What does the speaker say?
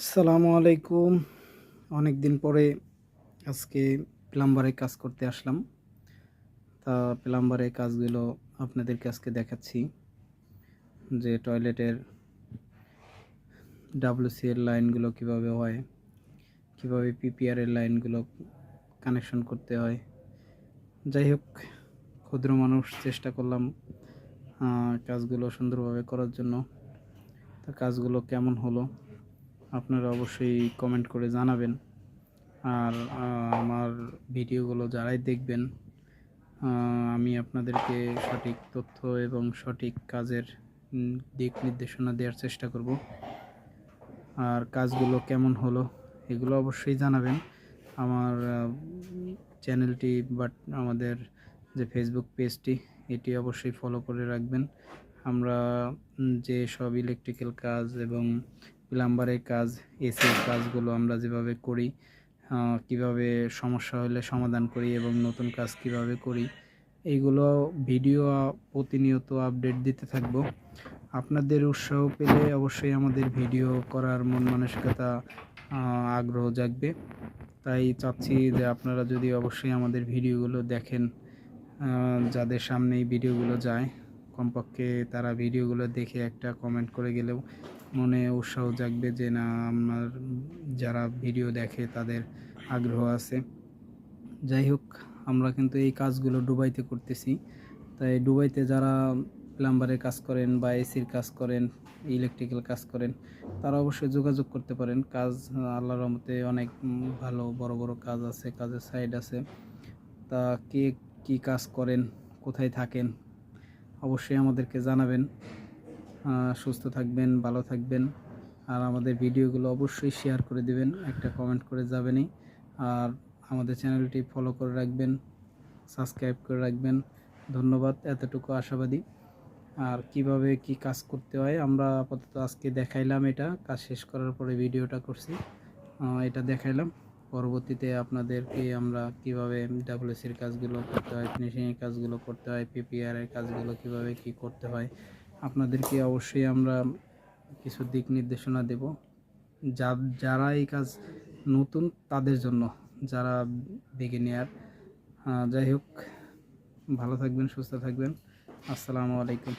আসসালামু আলাইকুম। অনেক দিন পরে আজকে প্লাম্বারে কাজ করতে আসলাম। তা প্লাম্বারে কাজগুলো আপনাদেরকে আজকে দেখাচ্ছি। যে টয়লেটের ডাব্লিউসি এর লাইনগুলো কীভাবে হয়, কীভাবে পিপিআর এর লাইনগুলো কানেকশন করতে হয়। যাই হোক, ক্ষুদ্র মানুষ চেষ্টা করলাম কাজগুলো সুন্দরভাবে করার জন্য। তা কাজগুলো কেমন হলো? আপনারা অবশ্যই কমেন্ট করে জানাবেন। আর আমার ভিডিওগুলো যারাই দেখবেন আমি আপনাদেরকে সঠিক তথ্য এবং সঠিক কাজের দিক নির্দেশনা দেওয়ার চেষ্টা করব। আর কাজগুলো কেমন হলো, এগুলো অবশ্যই জানাবেন। আমার চ্যানেলটি বাট আমাদের যে ফেসবুক পেজটি, এটি অবশ্যই ফলো করে রাখবেন। আমরা যে সব ইলেকট্রিক্যাল কাজ এবং প্লাম্বারের কাজ এসির কাজগুলো আমরা যেভাবে করি কীভাবে সমস্যা হলে সমাধান করি এবং নতুন কাজ কীভাবে করি, এইগুলো ভিডিও প্রতিনিয়ত আপডেট দিতে থাকব। আপনাদের উৎসাহ পেলে অবশ্যই আমাদের ভিডিও করার মন মানসিকতা আগ্রহ জাগবে। তাই চাচ্ছি যে আপনারা যদি অবশ্যই আমাদের ভিডিওগুলো দেখেন যাদের সামনে এই ভিডিওগুলো যায় কমপক্ষে তারা ভিডিওগুলো দেখে একটা কমেন্ট করে গেলেও মনে উৎসাহ জাগবে যে না, আমার যারা ভিডিও দেখে তাদের আগ্রহ আছে। যাই হোক, আমরা কিন্তু এই কাজগুলো ডুবাইতে করতেছি। তাই ডুবাইতে যারা প্লাম্বারের কাজ করেন বা এসির কাজ করেন ইলেকট্রিক্যাল কাজ করেন, তারা অবশ্যই যোগাযোগ করতে পারেন। কাজ, আল্লাহর রহমতে অনেক ভালো, বড় বড় কাজ আছে, কাজের সাইড আছে। তা কে কি কাজ করেন, কোথায় থাকেন অবশ্যই আমাদেরকে জানাবেন। সুস্থ থাকবেন, ভালো থাকবেন। আর আমাদের ভিডিওগুলো অবশ্যই শেয়ার করে দিবেন, একটা কমেন্ট করে যাবেনই। আর আমাদের চ্যানেলটি ফলো করে রাখবেন সাবস্ক্রাইব করে রাখবেন। ধন্যবাদ, এতটুকু আশাবাদী। আর কীভাবে কি কাজ করতে হয়, আমরা আপাতত আজকে দেখাইলাম এটা। কাজ শেষ করার পরে ভিডিওটা করছি। এটা দেখাইলাম। পরবর্তীতে আপনাদেরকে আমরা কীভাবে ডাব্লিউসির কাজগুলো করতে হয় ফিনিশিংয়ের কাজগুলো করতে হয় পিপিআর এর কাজগুলো কীভাবে কি করতে হয়, আপনাদেরকে অবশ্যই আমরা কিছু দিক নির্দেশনা দেব। যা, যারা এই কাজ নতুন তাদের জন্য, যারা বিগিনিয়ার যাই হোক, ভালো থাকবেন, সুস্থ থাকবেন, আসসালামু আলাইকুম।